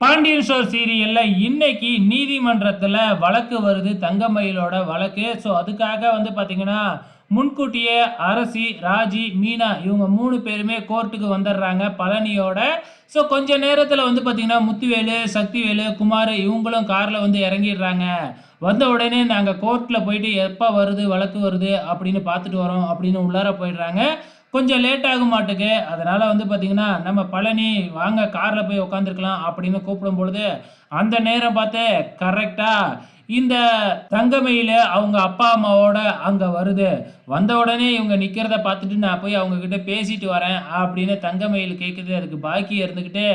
Pandian sure சீரியல்ல இன்னைக்கு நீதிமன்றத்தில் வழக்கு வருது தங்கமயிலோட வழக்கு. ஸோ அதுக்காக வந்து பார்த்தீங்கன்னா முன்கூட்டியே அரசி ராஜி மீனா இவங்க மூணு பேருமே கோர்ட்டுக்கு வந்துடுறாங்க பழனியோட. ஸோ கொஞ்ச நேரத்தில் வந்து பார்த்திங்கன்னா முத்துவேலு சக்திவேலு குமார் இவங்களும் காரில் வந்து இறங்கிடுறாங்க. வந்த உடனே நாங்கள் கோர்ட்டில் போயிட்டு எப்போ வருது வழக்கு வருது அப்படின்னு பார்த்துட்டு வரோம் அப்படின்னு உள்ளார போயிடுறாங்க. கொஞ்சம் லேட் ஆக மாட்டுக்கு. அதனால் வந்து பார்த்திங்கன்னா நம்ம பழனி வாங்க காரில் போய் உட்காந்துருக்கலாம் அப்படின்னு கூப்பிடும் பொழுது அந்த நேரம் பார்த்து கரெக்டாக இந்த தங்கமயில அவங்க அப்பா அம்மாவோட அங்கே வருது. வந்த உடனே இவங்க நிற்கிறத பார்த்துட்டு நான் போய் அவங்க கிட்ட பேசிட்டு வரேன் அப்படின்னு தங்கமயில் கேட்குது அதுக்கு பாக்கி இருந்துக்கிட்டு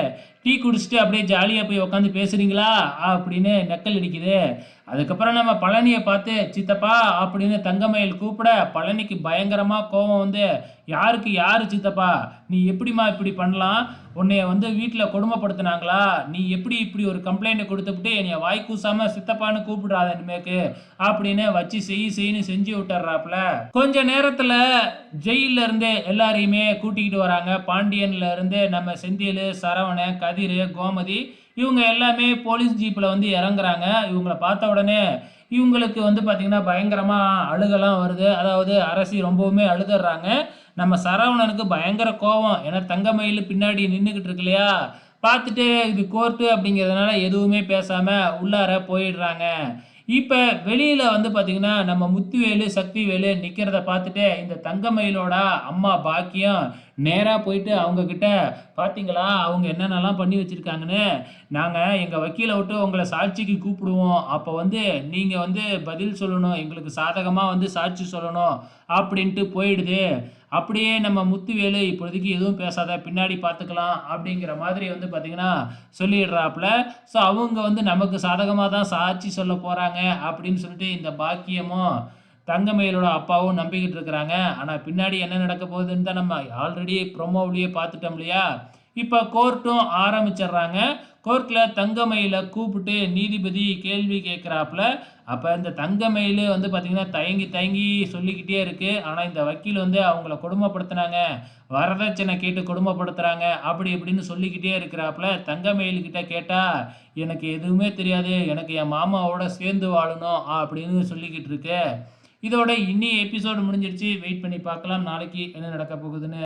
டீ குடிச்சிட்டு அப்படியே ஜாலியாக போய் உட்காந்து பேசுறீங்களா? அப்படின்னு நெக்கல் அடிக்குது. அதுக்கப்புறம் நம்ம பழனியை பார்த்து சித்தப்பா அப்படின்னு தங்கமயில் கூப்பிட பழனிக்கு பயங்கரமாக கோபம் வந்து யாருக்கு யார் சித்தப்பா? நீ எப்படிம்மா இப்படி பண்ணலாம்? உன்னைய வந்து வீட்டில் கொடுமைப்படுத்தினாங்களா? நீ எப்படி இப்படி ஒரு கம்ப்ளைண்ட்டை கொடுத்துப்புட்டு என்னைய வாய் கூசாம சித்தப்பான்னு கூப்பிடுறாத இனிமேக்கு? அப்படின்னு வச்சு செய் செய்னு செஞ்சு விட்டுறாப்புல. கொஞ்ச நேரத்தில் ஜெயில இருந்து எல்லாரையுமே கூட்டிக்கிட்டு வராங்க. பாண்டியன்ல இருந்து நம்ம செந்தில் சரவணன் கதிர் கோமதி இவங்க எல்லாமே போலீஸ் ஜீப்பில் வந்து இறங்குறாங்க. இவங்கள பார்த்த உடனே இவங்களுக்கு வந்து பார்த்திங்கன்னா பயங்கரமாக அழுகலாம் வருது. அதாவது அரசி ரொம்பவுமே அழுதுறாங்க. நம்ம சரவணனுக்கு பயங்கர கோபம் ஏன்னா தங்கமயில் பின்னாடி நின்றுக்கிட்டு இருக்கு இல்லையா? பார்த்துட்டு இது கோர்ட்டு அப்படிங்கிறதுனால எதுவுமே பேசாமல் உள்ளார போயிடுறாங்க. இப்போ வெளியில் வந்து பார்த்திங்கன்னா நம்ம முத்துவேலு சக்திவேலு நிற்கிறத பார்த்துட்டு இந்த தங்கமயிலோட அம்மா பாக்கியம் நேராக போயிட்டு அவங்கக்கிட்ட பார்த்தீங்களா அவங்க என்னென்னலாம் பண்ணி வச்சுருக்காங்கன்னு? நாங்கள் எங்கள் வக்கீலை விட்டு உங்களை சாட்சிக்கு கூப்பிடுவோம். அப்போ வந்து நீங்கள் வந்து பதில் சொல்லணும். எங்களுக்கு சாதகமாக வந்து சாட்சி சொல்லணும். அப்படின்ட்டு போயிடுது. அப்படியே நம்ம முத்துவேலு இப்போதைக்கு எதுவும் பேசாத பின்னாடி பார்த்துக்கலாம் அப்படிங்கிற மாதிரி வந்து பார்த்திங்கன்னா சொல்லிடுறாப்புல. ஸோ அவங்க வந்து நமக்கு சாதகமாக தான் சாட்சி சொல்ல போகிறாங்க அப்படின்னு சொல்லிட்டு இந்த பாக்கியமும் தங்கமயிலோட அப்பாவும் நம்பிக்கிட்டு இருக்கிறாங்க. ஆனால் பின்னாடி என்ன நடக்க போகுதுன்னு தான் நம்ம ஆல்ரெடி ப்ரொமோவிலேயே பார்த்துட்டோம் இல்லையா? இப்போ கோர்ட்டும் ஆரம்பிச்சிடுறாங்க. கோர்ட்டில் தங்கமயில கூப்பிட்டு நீதிபதி கேள்வி கேட்குறாப்புல அப்போ இந்த தங்கமயில் வந்து பார்த்திங்கன்னா தயங்கி தயங்கி சொல்லிக்கிட்டே இருக்குது ஆனால் இந்த வக்கீல் வந்து அவங்கள கொடுமைப்படுத்துனாங்க. வரதட்சணை கேட்டு கொடுமைப்படுத்துகிறாங்க அப்படி இப்படின்னு சொல்லிக்கிட்டே இருக்கிறாப்புல தங்கமயில்கிட்ட கேட்டால் எனக்கு எதுவுமே தெரியாது. எனக்கு என் மாமாவோட சேர்ந்து வாழணும் அப்படின்னு சொல்லிக்கிட்டு இருக்கு. இதோட இன்னி எபிசோடு முடிஞ்சிருச்சு வெயிட் பண்ணி பார்க்கலாம். நாளைக்கு என்ன நடக்க போகுதுன்னு.